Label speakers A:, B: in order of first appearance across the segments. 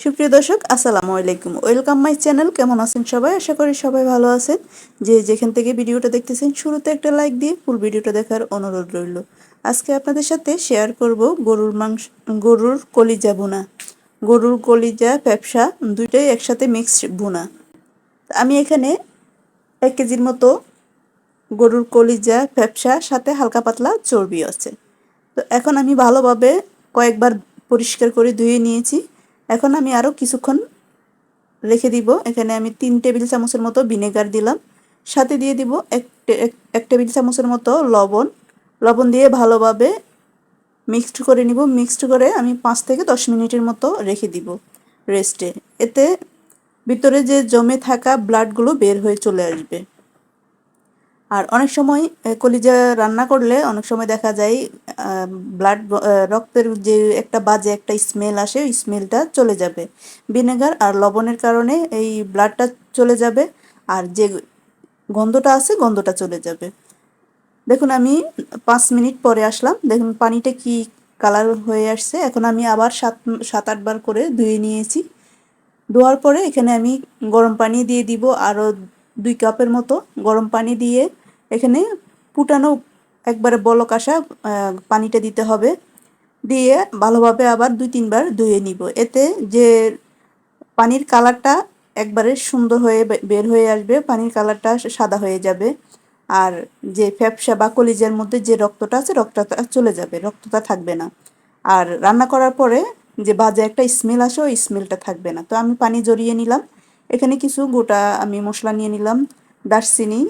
A: সুপ্রিয় দর্শক, আসসালামু আলাইকুম। ওয়েলকাম মাই চ্যানেল কেমন আছেন সবাই? আশা করি সবাই ভালো আছেন। যে যেখান থেকে ভিডিওটা দেখতেছেন, শুরুতে একটা লাইক দিয়ে ফুল ভিডিওটা দেখার অনুরোধ রইল। আজকে আপনাদের সাথে শেয়ার করব গরুর মাংস, গরুর কলিজা বোনা গরুর কলিজা, ব্যবসা, দুইটাই একসাথে মিক্সড বোনা আমি এখানে এক কেজির মতো গরুর কলিজা, ব্যবসা, সাথে হালকা পাতলা চর্বি আছে। তো এখন আমি ভালোভাবে কয়েকবার পরিষ্কার করে ধুয়ে নিয়েছি। এখন আমি আরও কিছুক্ষণ রেখে দিব। এখানে আমি তিন টেবিল চামচের মতো ভিনেগার দিলাম। সাথে দিয়ে দিব এক এক টেবিল চামচের মতো লবণ। লবণ দিয়ে ভালোভাবে মিক্সড করে নিব। মিক্সড করে আমি পাঁচ থেকে দশ মিনিটের মতো রেখে দিব রেস্টে। এতে ভিতরে যে জমে থাকা ব্লাডগুলো বের হয়ে চলে আসবে। আর অনেক সময় কলিজা রান্না করলে অনেক সময় দেখা যায় ব্লাড রক্তের যে একটা বাজে একটা স্মেল আসে, ওই স্মেলটা চলে যাবে। ভিনেগার আর লবণের কারণে এই ব্লাডটা চলে যাবে আর যে গন্ধটা আছে গন্ধটা চলে যাবে। দেখুন, আমি পাঁচ মিনিট পরে আসলাম। দেখুন, পানিটা কি কালার হয়ে আসছে। এখন আমি আবার সাত সাত আটবার করে ধুয়ে নিয়েছি। ধোয়ার পরে এখানে আমি গরম পানি দিয়ে দিব। আরও দুই কাপের মতো গরম পানি দিয়ে এখানে ফুটানো একবারে বলক আসা পানিটা দিতে হবে। দিয়ে ভালোভাবে আবার দুই তিনবার ধুয়ে নিব। এতে যে পানির কালারটা একবারে সুন্দর হয়ে বের হয়ে আসবে, পানির কালারটা সাদা হয়ে যাবে। আর যে ফ্যাপসা বা কলিজার মধ্যে যে রক্তটা আছে, রক্তটা চলে যাবে, রক্তটা থাকবে না। আর রান্না করার পরে যে বাজে একটা স্মেল আসে, ওই স্মেলটা থাকবে না। তো আমি পানি জড়িয়ে নিলাম। এখানে কিছু গোটা আমি মশলা নিয়ে নিলাম, দারচিনি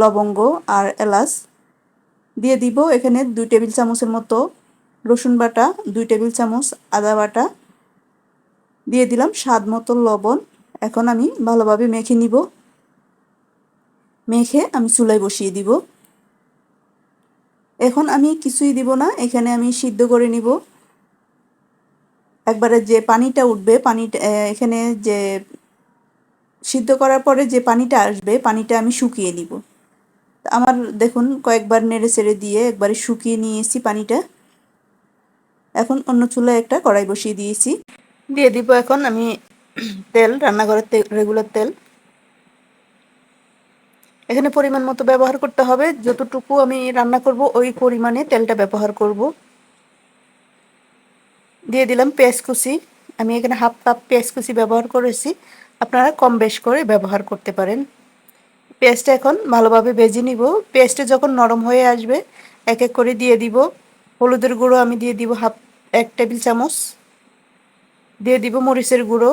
A: লবঙ্গ আর এলাচ। দিয়ে দিব এখানে দুই টেবিল চামচের মতো রসুন বাটা, দুই টেবিল চামচ আদা বাটা। দিয়ে দিলাম স্বাদ মতো লবণ। এখন আমি ভালোভাবে মেখে নিব। মেখে আমি চুলায় বসিয়ে দিব। এখন আমি কিছুই দিব না, এখানে আমি সিদ্ধ করে নিব। একবারে যে পানিটা উঠবে, পানিটা এখানে যে সিদ্ধ করার পরে যে পানিটা আসবে, পানিটা আমি শুকিয়ে নিব। আমার দেখুন, কয়েকবার নেড়ে চেড়ে দিয়ে একবারে শুকিয়ে নিয়েছি পানিটা। এখন অন্য চুলায় একটা কড়াই বসিয়ে দিয়েছি। দিয়ে দিব এখন আমি তেল, রান্নাঘরের রেগুলার তেল। এখানে পরিমাণ মতো ব্যবহার করতে হবে। যতটুকু আমি রান্না করব, ওই পরিমাণে তেলটা ব্যবহার করব। দিয়ে দিলাম পেঁয়াজ কুচি। আমি এখানে হাফ কাপ পেঁয়াজ কুচি ব্যবহার করেছি। আপনারা কম বেশ করে ব্যবহার করতে পারেন। পেঁয়াজটা এখন ভালোভাবে ভেজে নিব। পেঁয়াজটা যখন নরম হয়ে আসবে এক এক করে দিয়ে দিব। হলুদের গুঁড়ো আমি দিয়ে দিব হাফ, এক টেবিল চামচ। দিয়ে দিব মরিচের গুঁড়ো।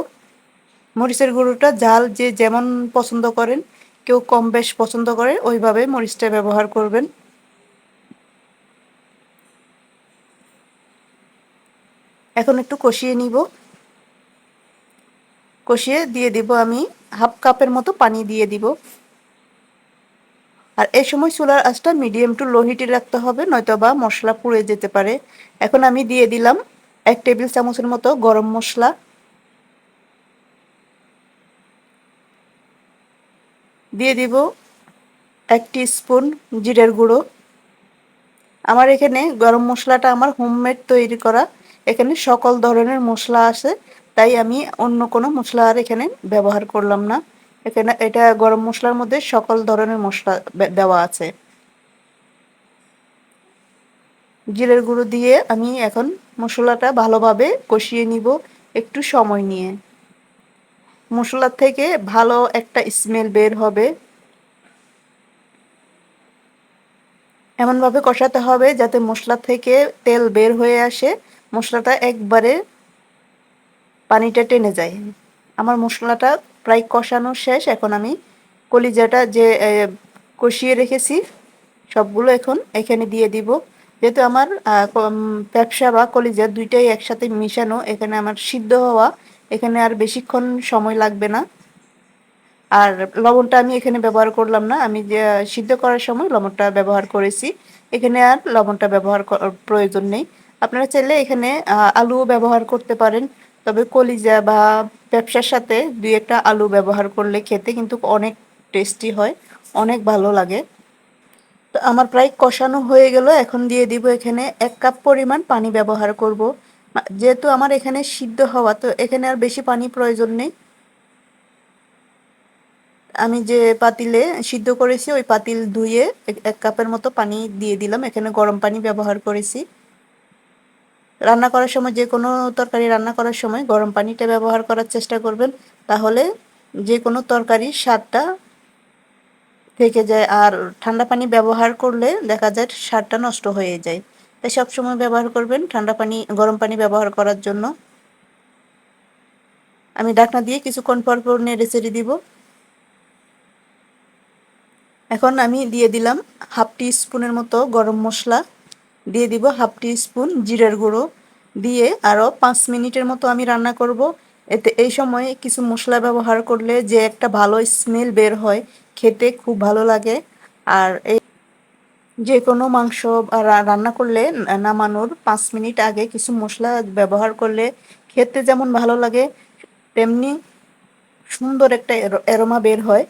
A: মরিচের গুঁড়োটা জাল যে যেমন পছন্দ করেন, কেউ কম বেশ পছন্দ করে, ওইভাবে মরিচটা ব্যবহার করবেন। এখন একটু কষিয়ে নিব। কষিয়ে দিয়ে দিব আমি হাফ কাপের মতো পানি দিয়ে দিব। আর এই সময় চুলার আঁচটা মিডিয়াম টু লো হিটে রাখতে হবে নয়তো বা মশলা পুড়ে যেতে পারে। এখন আমি দিয়ে দিলাম এক টেবিল চামচের মতো গরম মশলা। দিয়ে দিব এক স্পুন জিরের গুঁড়ো। আমার এখানে গরম মশলাটা আমার হোমমেড তৈরি করা। এখানে সকল ধরনের মশলা আছে, তাই আমি অন্য কোনো মশলা আর এখানে ব্যবহার করলাম না। এখানে এটা গরম মশলার মধ্যে সকল ধরনের মশলা দেওয়া আছে। জিরের গুঁড়ো দিয়ে আমি এখন মশলাটা ভালোভাবে কষিয়ে নিব একটু সময় নিয়ে। মশলার থেকে ভালো একটা স্মেল বের হবে। এমনভাবে কষাতে হবে যাতে মশলা থেকে তেল বের হয়ে আসে। মশলাটা একবারে পানিটা টেনে যায়। আমার মশলাটা প্রায় কষানো শেষ। এখন আমি কলিজাটা যে কষিয়ে রেখেছি, সবগুলো এখন এখানে দিয়ে দিব। যেহেতু আমার ব্যবসা বা কলিজা দুইটাই একসাথে মিশানো, এখানে আমার সিদ্ধ হওয়া, এখানে আর বেশিক্ষণ সময় লাগবে না। আর লবণটা আমি এখানে ব্যবহার করলাম না। আমি যে, সিদ্ধ করার সময় লবণটা ব্যবহার করেছি। এখানে আর লবণটা ব্যবহার প্রয়োজন নেই। আপনারা চাইলে এখানে আলুও ব্যবহার করতে পারেন। তবে কলিজা বা ব্যবসার সাথে দুই একটা আলু ব্যবহার করলে খেতে কিন্তু অনেক টেস্টি হয়, অনেক ভালো লাগে। তো আমার প্রায় কষানো হয়ে গেল, এখন দিয়ে দিব এখানে এক কাপ পরিমাণ পানি ব্যবহার করব। যেহেতু আমার এখানে সিদ্ধ হওয়া, তো এখানে আর বেশি পানি প্রয়োজন নেই। আমি যে পাতিলে সিদ্ধ করেছি, ওই পাতিল ধুয়ে এক কাপের মতো পানি দিয়ে দিলাম। এখানে গরম পানি ব্যবহার করেছি। রান্না করার সময়, যে কোনো তরকারি রান্না করার সময় গরম পানিটা ব্যবহার করার চেষ্টা করবেন। তাহলে যে কোনো তরকারির স্বাদটা থেকে যায়। আর ঠান্ডা পানি ব্যবহার করলে দেখা যায় স্বাদটা নষ্ট হয়ে যায়। তাই সবসময় ব্যবহার করবেন ঠান্ডা পানি, গরম পানি ব্যবহার করার জন্য। আমি ডাকনা দিয়ে কিছুক্ষণ পর পর নেড়ে চেড়ে দিব। এখন আমি দিয়ে দিলাম হাফ টি স্পুনের মতো গরম মশলা। দিয়ে দিব হাফ টি স্পুন জিরের গুঁড়ো। দিয়ে আরও পাঁচ মিনিটের মতো আমি রান্না করব। এতে এই সময় কিছু মশলা ব্যবহার করলে যে একটা ভালো স্মেল বের হয়, খেতে খুব ভালো লাগে। আর এই যে কোনো মাংস রান্না করলে নামানোর পাঁচ মিনিট আগে কিছু মশলা ব্যবহার করলে খেতে যেমন ভালো লাগে, তেমনি সুন্দর একটা এরোমা বের হয়।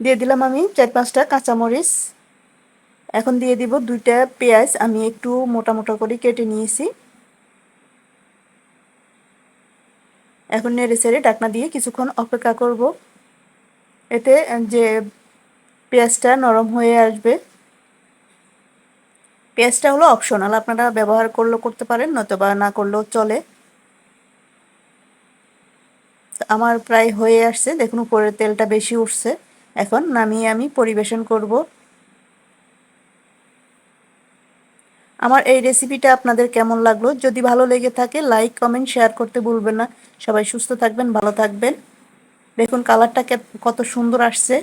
A: দিয়ে দিলাম আমি চার পাঁচটা কাঁচামরিচ। এখন দিয়ে দিব দুইটা পেঁয়াজ, আমি একটু মোটা মোটা করে কেটে নিয়েছি। এখন নেড়ে ছেড়ে ডাকনা দিয়ে কিছুক্ষণ অপেক্ষা করব। এতে যে পেঁয়াজটা নরম হয়ে আসবে। পেঁয়াজটা হলো অপশনাল, আপনারা ব্যবহার করলেও করতে পারেন নয়তো না করলেও চলে। আমার প্রায় হয়ে আসছে, দেখুন উপরের তেলটা বেশি উঠছে। এখন নামিয়ে আমি পরিবেশন করব। আমার এই রেসিপিটা আপনাদের কেমন লাগল? যদি ভালো লেগে থাকে লাইক কমেন্ট শেয়ার করতে ভুলবেন না। সবাই সুস্থ থাকবেন, ভালো থাকবেন। দেখুন কালারটা কত সুন্দর আসছে।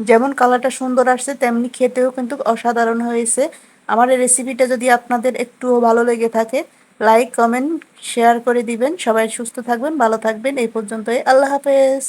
A: যেমন কালারটা সুন্দর আসছে, তেমনি খেতেও কিন্তু অসাধারণ হয়েছে। আমার এই রেসিপিটা যদি আপনাদের একটুও ভালো লেগে থাকে লাইক কমেন্ট শেয়ার করে দিবেন। সবাই সুস্থ থাকবেন, ভালো থাকবেন। এই পর্যন্তই। আল্লাহ হাফেজ।